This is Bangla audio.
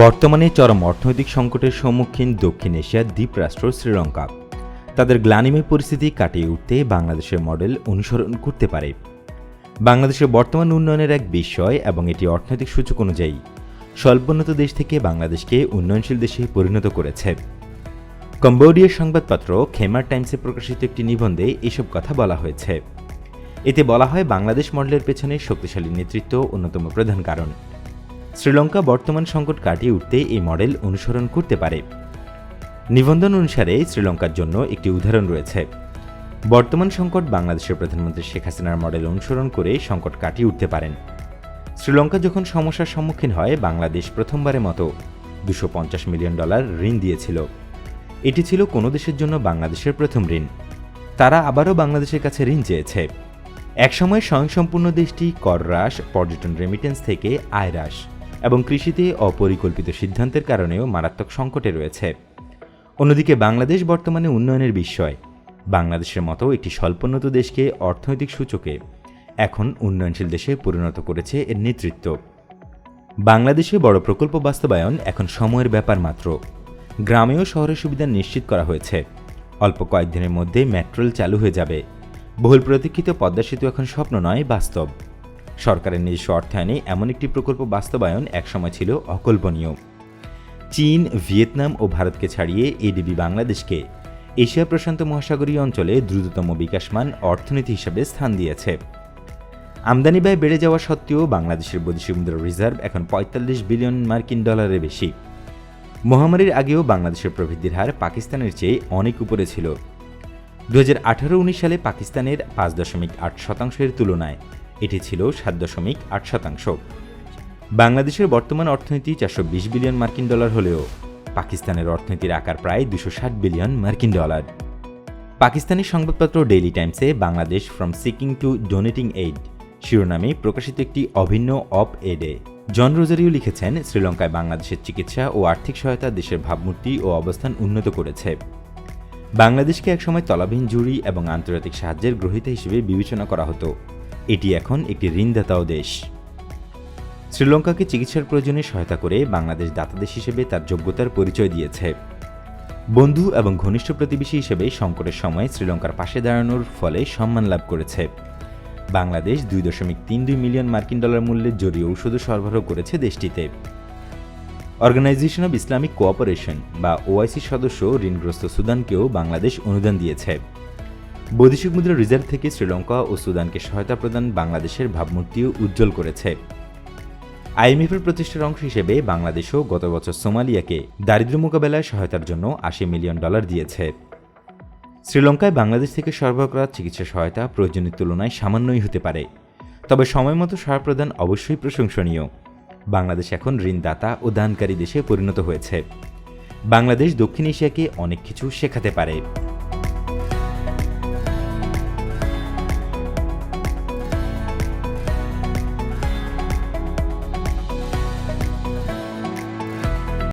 বর্তমানে চরম অর্থনৈতিক সংকটের সম্মুখীন দক্ষিণ এশিয়ার দ্বীপরাষ্ট্র শ্রীলঙ্কা। তাদের গ্লানিময় পরিস্থিতি কাটিয়ে উঠতে বাংলাদেশের মডেল অনুসরণ করতে পারে। বাংলাদেশের বর্তমান উন্নয়নের এক বিষয় এবং এটি অর্থনৈতিক সূচক অনুযায়ী স্বল্পোন্নত দেশ থেকে বাংলাদেশকে উন্নয়নশীল দেশে পরিণত করেছে। কম্বোডিয়ার সংবাদপত্র খেমার টাইমসে প্রকাশিত একটি নিবন্ধে এসব কথা বলা হয়েছে। এতে বলা হয়, বাংলাদেশ মডেলের পেছনে শক্তিশালী নেতৃত্ব অন্যতম প্রধান কারণ। শ্রীলঙ্কা বর্তমান সংকট কাটিয়ে উঠতে এই মডেল অনুসরণ করতে পারে। নিবন্ধন অনুসারে শ্রীলঙ্কার জন্য একটি উদাহরণ রয়েছে। বর্তমান সংকট বাংলাদেশের প্রধানমন্ত্রী শেখ হাসিনার মডেল অনুসরণ করে সংকট কাটিয়ে উঠতে পারেন। শ্রীলঙ্কা যখন সমস্যার সম্মুখীন হয়, বাংলাদেশ প্রথমবারের মতো দুশো মিলিয়ন ডলার ঋণ দিয়েছিল। এটি ছিল কোনো দেশের জন্য বাংলাদেশের প্রথম ঋণ। তারা আবারও বাংলাদেশের কাছে ঋণ চেয়েছে। একসময় স্বয়ংসম্পূর্ণ দেশটি কর হ্রাস পর্যটন রেমিটেন্স থেকে আয় হ্রাস। এবং কৃষিতে অপরিকল্পিত সিদ্ধান্তের কারণেও মারাত্মক সংকটে রয়েছে। অন্যদিকে বাংলাদেশ বর্তমানে উন্নয়নের বিষয় বাংলাদেশের মতো একটি স্বল্পোন্নত দেশকে অর্থনৈতিক সূচকে এখন উন্নয়নশীল দেশে পরিণত করেছে এর নেতৃত্ব। বাংলাদেশে বড় প্রকল্প বাস্তবায়ন এখন সময়ের ব্যাপার মাত্র। গ্রামেও শহরের সুবিধা নিশ্চিত করা হয়েছে। অল্প কয়েকদিনের মধ্যে মেট্রোল চালু হয়ে যাবে। বহুল প্রতীক্ষিত পদ্মা সেতু এখন স্বপ্ন নয়, বাস্তব। সরকারের নিজস্ব অর্থায়নে এমন একটি প্রকল্প বাস্তবায়ন একসময় ছিল অকল্পনীয়। চীন, ভিয়েতনাম ও ভারতকে ছাড়িয়ে এডিবি বাংলাদেশকে এশিয়া প্রশান্ত মহাসাগরীয় অঞ্চলে দ্রুততম বিকাশমান অর্থনীতি হিসেবে স্থান দিয়েছে। আমদানি ব্যয় বেড়ে যাওয়া সত্ত্বেও বাংলাদেশের বৈদেশিক মুদ্রা রিজার্ভ এখন পঁয়তাল্লিশ বিলিয়ন মার্কিন ডলারের বেশি। মহামারীর আগেও বাংলাদেশের প্রবৃদ্ধির হার পাকিস্তানের চেয়ে অনেক উপরে ছিল। দু হাজার সালে পাকিস্তানের পাঁচ দশমিক আট শতাংশের তুলনায় এটি ছিল সাত দশমিক আট শতাংশ। বাংলাদেশের বর্তমান অর্থনীতি চারশো বিশ বিলিয়ন মার্কিন ডলার হলেও পাকিস্তানের অর্থনীতির আকার প্রায় দুশো ষাট বিলিয়ন মার্কিন ডলার। পাকিস্তানি সংবাদপত্র daily টাইমসে Bangladesh from seeking to donating aid শিরোনামে প্রকাশিত একটি অভিন্ন অপ এডে। জন রোজারিও লিখেছেন, শ্রীলঙ্কায় বাংলাদেশের চিকিৎসা ও আর্থিক সহায়তা, দেশের ভাবমূর্তি ও অবস্থান উন্নত করেছে। বাংলাদেশকে একসময় তলাবিহীন জুড়ি এবং আন্তর্জাতিক সাহায্যের গ্রহীতা হিসেবে বিবেচনা করা হতো। এটি এখন একটি ঋণদাতাও দেশ। শ্রীলঙ্কাকে চিকিৎসার প্রয়োজনে সহায়তা করে বাংলাদেশ দাতাদেশ হিসেবে তার যোগ্যতার পরিচয় দিয়েছে। বন্ধু এবং ঘনিষ্ঠ প্রতিবেশী হিসেবে সংকটের সময় শ্রীলঙ্কার পাশে দাঁড়ানোর ফলে সম্মান লাভ করেছে। বাংলাদেশ দুই দশমিক তিন দুই মিলিয়ন মার্কিন ডলার মূল্যের জরুরি ঔষধ সরবরাহ করেছে দেশটিতে। অর্গানাইজেশন অব ইসলামিক কোঅপারেশন বা ওআইসির সদস্য ঋণগ্রস্ত সুদানকেও বাংলাদেশ অনুদান দিয়েছে। বৈদেশিক মুদ্রা রিজার্ভ থেকে শ্রীলঙ্কা ও সুদানকে সহায়তা প্রদান বাংলাদেশের ভাবমূর্তিও উজ্জ্বল করেছে। আইএমএফের প্রতিষ্ঠার অংশ হিসেবে বাংলাদেশও গত বছর সোমালিয়াকে দারিদ্র্য মোকাবেলায় সহায়তার জন্য আশি মিলিয়ন ডলার দিয়েছে। শ্রীলঙ্কায় বাংলাদেশ থেকে সরবরাহ করা চিকিৎসা সহায়তা প্রয়োজনের তুলনায় সামান্যই হতে পারে। তবে সময়মতো সার প্রদান অবশ্যই প্রশংসনীয়। বাংলাদেশ এখন ঋণদাতা ও দানকারী দেশে পরিণত হয়েছে। বাংলাদেশ দক্ষিণ এশিয়াকে অনেক কিছু শেখাতে পারে।